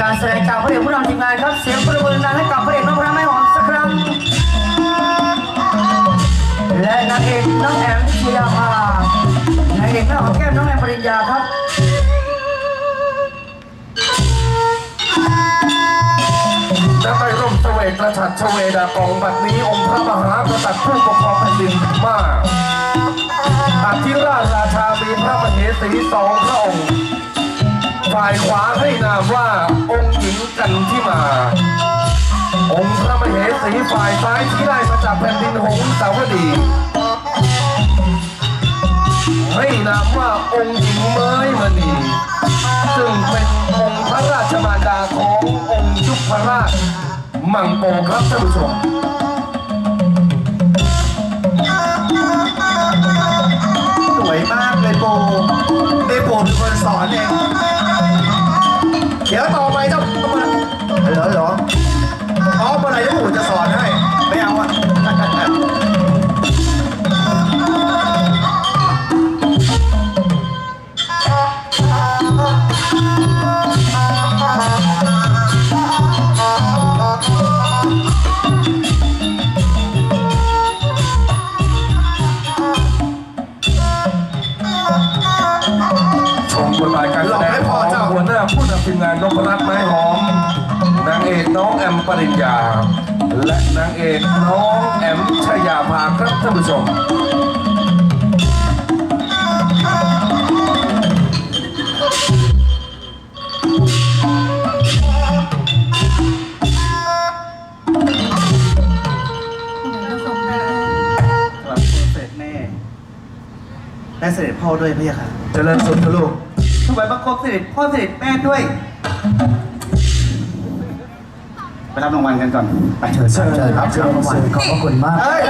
การแสดงจากพระเอกผู้นำทีมงานครับเสียงปรบมือดังให้กับพระเอกน้องพระแม่หอมสักครั้งและนางเอกน้องแอมชยาภานางเอกหน้าหอมแก้มน้องแอมปริญญาครับและไปร่มเสวกกระฉัดเฉวดากองบัดนี้องค์พระมหากษัตริย์ผู้ปกครองแผ่นดินมาอาธิราชราชามีพระมเหสีสองพระองค์ ฝ่ายขวาให้นามว่าองค์หญิงกันที่มา องค์พระมเหสีฝ่ายซ้ายที่ได้มาจากแผ่นดินหงสาวดี ให้นามว่าองค์หญิงเมยมณีซึ่งเป็นองค์พระราชมารดาขององค์ยุพราชมังโปครับท่านผู้ชมสวยมากเลยโบเดโบเป็นคนสอนเอง เดี๋ ชมบทบาทการแสดงของหัวหน้าผู้นำทีมงานนพรัตน์ไม้หอมนางเอกน้องแอมปริญญา และนางเอกน้องแอมชยาภาครับท่านผู้ชมครับเสด็จแม่และเสด็จพ่อด้วยพี่ค่ะ เจริญสุขนะลูก ถวายบังคมเสด็จพ่อเสด็จแม่ด้วยไปรับรางวัลกันก่อนไปเชิญเชิญครับเชิญขอบพระคุณมาก เอ้ย